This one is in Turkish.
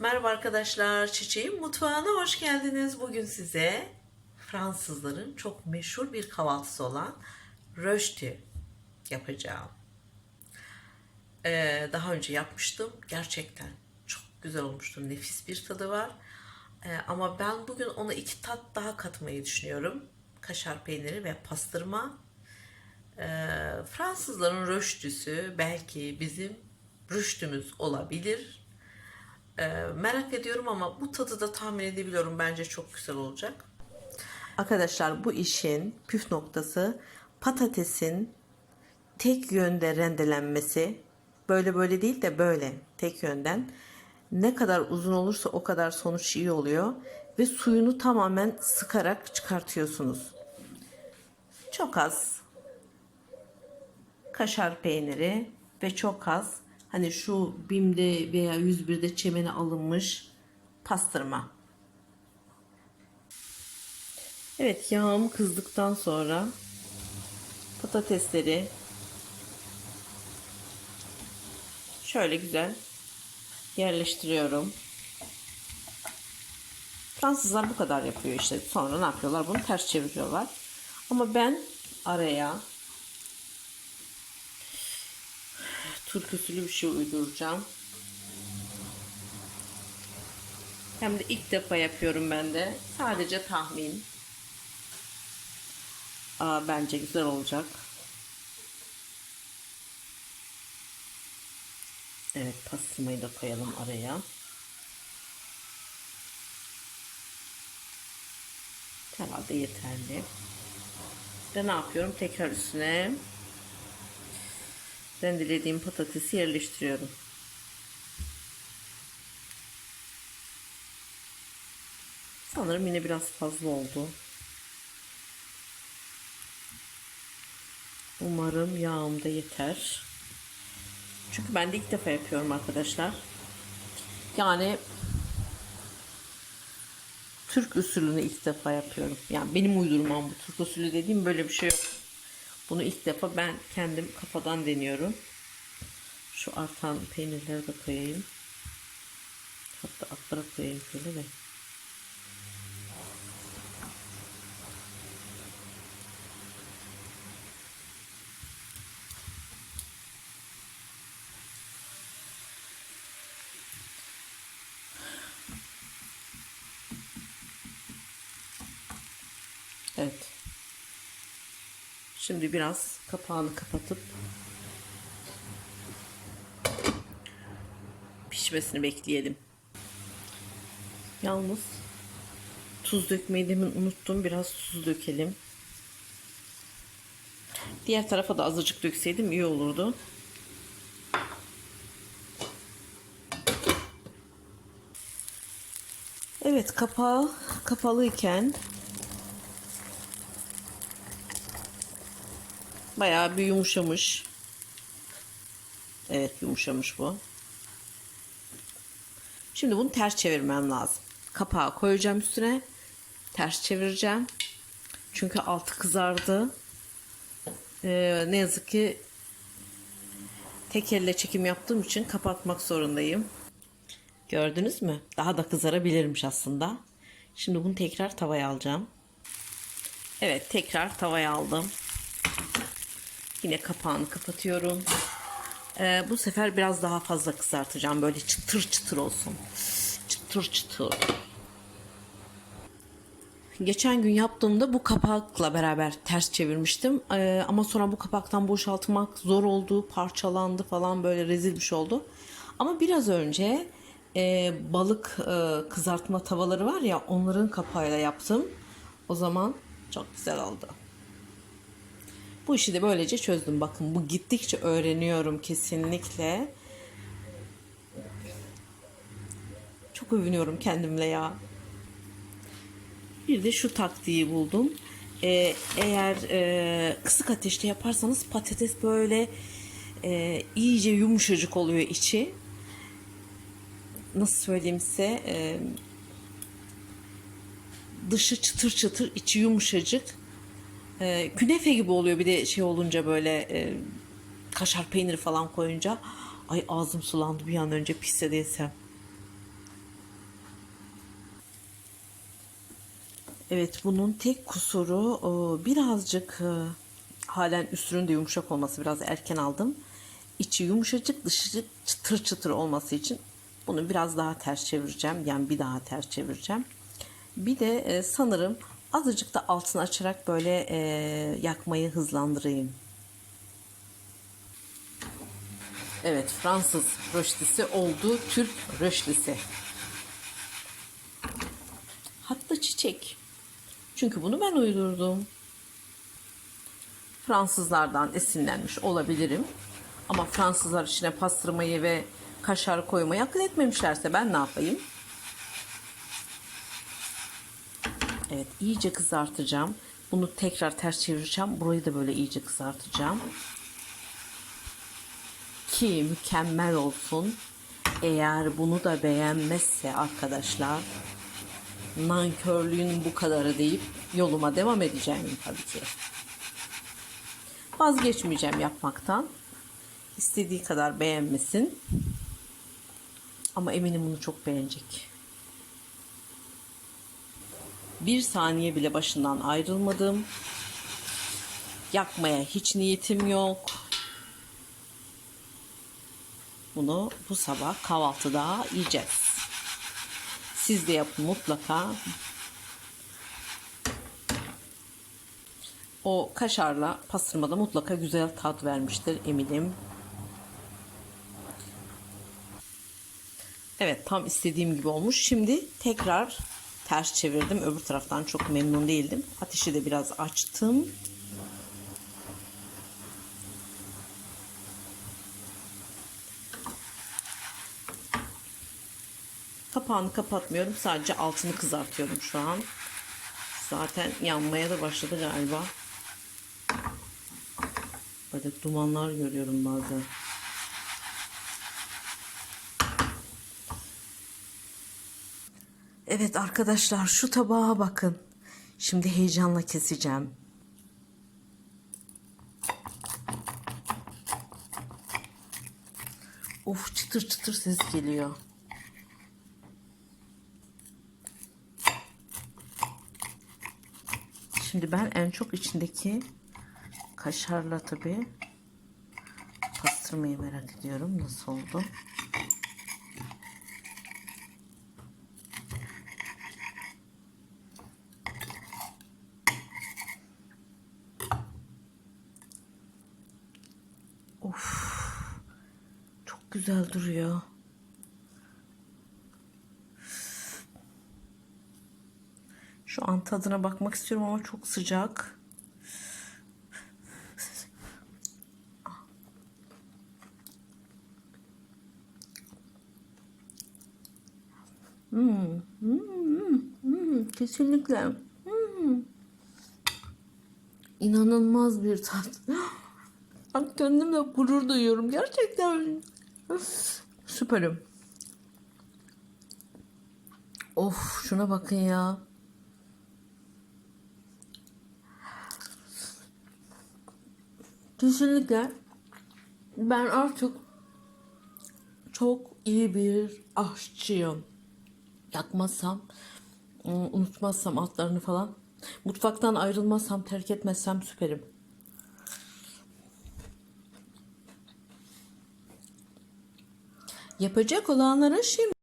Merhaba arkadaşlar, Çiçeğin Mutfağı'na hoş geldiniz. Bugün size Fransızların çok meşhur bir kahvaltısı olan rösti yapacağım. Ee, daha önce yapmıştım. Gerçekten çok güzel olmuştu. Nefis bir tadı var. Ee, ama ben bugün ona iki tat daha katmayı düşünüyorum. Kaşar peyniri ve pastırma. Ee, Fransızların röştüsü belki bizim rüştümüz olabilir. Ee, merak ediyorum ama bu tadı da tahmin edebiliyorum. Bence çok güzel olacak. Arkadaşlar bu işin püf noktası patatesin tek yönde rendelenmesi. Böyle böyle değil de böyle tek yönden. Ne kadar uzun olursa o kadar sonuç iyi oluyor. Ve suyunu tamamen sıkarak çıkartıyorsunuz. Çok az kaşar peyniri ve çok az hani şu BİM'de veya 101'de çemene alınmış pastırma. Evet yağım kızdıktan sonra patatesleri şöyle güzel yerleştiriyorum. Fransızlar bu kadar yapıyor işte. Sonra ne yapıyorlar? Bunu ters çeviriyorlar. Ama ben araya Türk usulü bir şey uyduracağım. Hem de ilk defa yapıyorum ben de. Sadece tahmin. Aa, bence güzel olacak. Evet pastırmayı da koyalım araya. Herhalde yeterli. Ve ne yapıyorum? Tekrar üstüne rendelediğim patatesi yerleştiriyorum. Sanırım yine biraz fazla oldu. Umarım yağım da yeter. Çünkü ben de ilk defa yapıyorum arkadaşlar. Yani Türk usulünü ilk defa yapıyorum. Yani benim uydurmam bu. Türk usulü dediğim böyle bir şey yok. Bunu ilk defa ben kendim kafadan deniyorum. Şu artan peynirleri de koyayım. Hatta atlara koyayım şöyle de. Evet. Şimdi biraz kapağını kapatıp pişmesini bekleyelim. Yalnız tuz dökmeyi demin unuttum. Biraz tuz dökelim. Diğer tarafa da azıcık dökseydim iyi olurdu. Evet kapağı kapalıyken Bayağı bir yumuşamış. Evet yumuşamış bu. Şimdi bunu ters çevirmem lazım. Kapağı koyacağım üstüne. Ters çevireceğim. Çünkü altı kızardı. Ee, ne yazık ki tek elle çekim yaptığım için kapatmak zorundayım. Gördünüz mü? Daha da kızarabilirmiş aslında. Şimdi bunu tekrar tavaya alacağım. Evet tekrar tavaya aldım. Yine kapağını kapatıyorum. Ee, bu sefer biraz daha fazla kızartacağım. Böyle çıtır çıtır olsun. Çıtır çıtır. Geçen gün yaptığımda bu kapakla beraber ters çevirmiştim. Ee, ama sonra bu kapaktan boşaltmak zor oldu. Parçalandı falan böyle rezil bir şey oldu. Ama biraz önce e, balık e, kızartma tavaları var ya onların kapağıyla yaptım. O zaman çok güzel oldu. Bu işi de böylece çözdüm. Bakın bu gittikçe öğreniyorum kesinlikle. Çok övünüyorum kendimle ya. Bir de şu taktiği buldum. Ee, eğer e, kısık ateşte yaparsanız patates böyle e, iyice yumuşacık oluyor içi. Nasıl söyleyeyim size? E, dışı çıtır çıtır, içi yumuşacık. Ee, e, künefe gibi oluyor bir de şey olunca böyle e, kaşar peyniri falan koyunca. Ay ağzım sulandı bir an önce pisse değilsem. Evet bunun tek kusuru birazcık e, halen üstünün de yumuşak olması biraz erken aldım. İçi yumuşacık dışı çıtır çıtır olması için bunu biraz daha ters çevireceğim. Yani bir daha ters çevireceğim. Bir de e, sanırım azıcık da altını açarak böyle e, yakmayı hızlandırayım. Evet Fransız röştisi oldu Türk röştisi. Hatta çiçek. Çünkü bunu ben uydurdum. Fransızlardan esinlenmiş olabilirim. Ama Fransızlar içine pastırmayı ve kaşar koymayı akıl etmemişlerse ben ne yapayım? Evet iyice kızartacağım. Bunu tekrar ters çevireceğim. Burayı da böyle iyice kızartacağım. Ki mükemmel olsun. Eğer bunu da beğenmezse arkadaşlar nankörlüğün bu kadarı deyip yoluma devam edeceğim tabii ki. Vazgeçmeyeceğim yapmaktan. İstediği kadar beğenmesin. Ama eminim bunu çok beğenecek. Bir saniye bile başından ayrılmadım. Yakmaya hiç niyetim yok. Bunu bu sabah kahvaltıda yiyeceğiz. Siz de yapın mutlaka. O kaşarla pastırmada mutlaka güzel tat vermiştir eminim. Evet tam istediğim gibi olmuş. Şimdi tekrar ters çevirdim. Öbür taraftan çok memnun değildim. Ateşi de biraz açtım. Kapağını kapatmıyorum. Sadece altını kızartıyorum şu an. Zaten yanmaya da başladı galiba. Böyle dumanlar görüyorum bazen. Evet arkadaşlar şu tabağa bakın. Şimdi heyecanla keseceğim. Of çıtır çıtır ses geliyor. Şimdi ben en çok içindeki kaşarla tabii pastırmayı merak ediyorum. Nasıl oldu? Of. Çok güzel duruyor. Şu an tadına bakmak istiyorum ama çok sıcak. Hmm, hmm, hmm, kesinlikle. Hmm. İnanılmaz bir tat. Kendimle gurur duyuyorum. Gerçekten. Süperim. Of şuna bakın ya. Kesinlikle ben artık çok iyi bir aşçıyım. Yakmazsam, ıı, unutmazsam altlarını falan, mutfaktan ayrılmazsam, terk etmezsem süperim. Yapacak olanlara şimdi